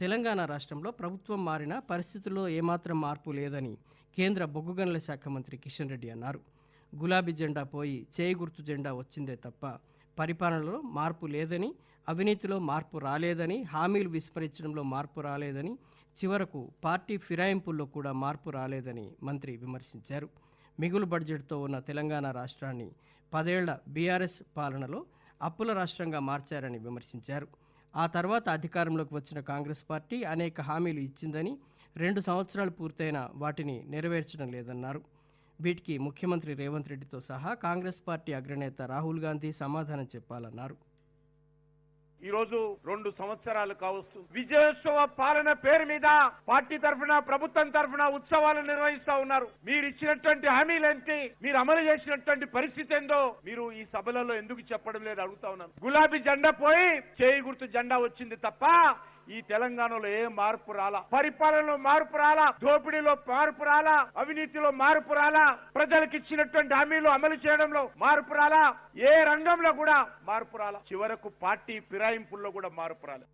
తెలంగాణ రాష్ట్రంలో ప్రభుత్వం మారిన పరిస్థితుల్లో ఏమాత్రం మార్పు లేదని కేంద్ర బొగ్గు గనుల శాఖ మంత్రి కిషన్ రెడ్డి అన్నారు. గులాబీ జెండా పోయి చేయి గుర్తు జెండా వచ్చిందే తప్ప పరిపాలనలో మార్పు లేదని అవినీతిలో మార్పు రాలేదని హామీలు విస్మరించడంలో మార్పు రాలేదని చివరకు పార్టీ ఫిరాయింపుల్లో కూడా మార్పు రాలేదని మంత్రి విమర్శించారు. మిగులు బడ్జెట్తో ఉన్న తెలంగాణ రాష్ట్రాన్ని పదేళ్ళ బీఆర్ఎస్ పాలనలో అప్పుల రాష్ట్రంగా మార్చారని విమర్శించారు. ఆ తర్వాత అధికారంలోకి వచ్చిన కాంగ్రెస్ పార్టీ అనేక హామీలు ఇచ్చిందని రెండు సంవత్సరాలు పూర్తయిన వాటిని నెరవేర్చడం లేదన్నారు. వీటికి ముఖ్యమంత్రి రేవంత్ రెడ్డితో సహా కాంగ్రెస్ పార్టీ అగ్రనేత రాహుల్ గాంధీ సమాధానం చెప్పాలన్నారు. ఈ రోజు రెండు సంవత్సరాలు కావచ్చు విజయోత్సవ పాలన పేరు మీద పార్టీ తరఫున ప్రభుత్వం తరఫున ఉత్సవాలు నిర్వహిస్తా ఉన్నారు. మీరు ఇచ్చినటువంటి హామీలేంటి మీరు అమలు చేసినటువంటి పరిస్థితి ఏందో మీరు ఈ సభలలో ఎందుకు చెప్పడం లేదు అడుగుతా ఉన్నాను. గులాబీ జెండా పోయి చేయి గుర్తు జెండా వచ్చింది తప్ప ఈ తెలంగాణలో ఏ మార్పు రాలా? పరిపాలనలో మార్పు రాలా? దోపిడీలో మార్పు రాలా? అవినీతిలో మార్పు రాలా? ప్రజలకు ఇచ్చినటువంటి హామీలు అమలు చేయడంలో మార్పు రాలా? ఏ రంగంలో కూడా మార్పు రాలా? చివరకు పార్టీ ఫిరాయింపుల్లో కూడా మార్పు రాలా.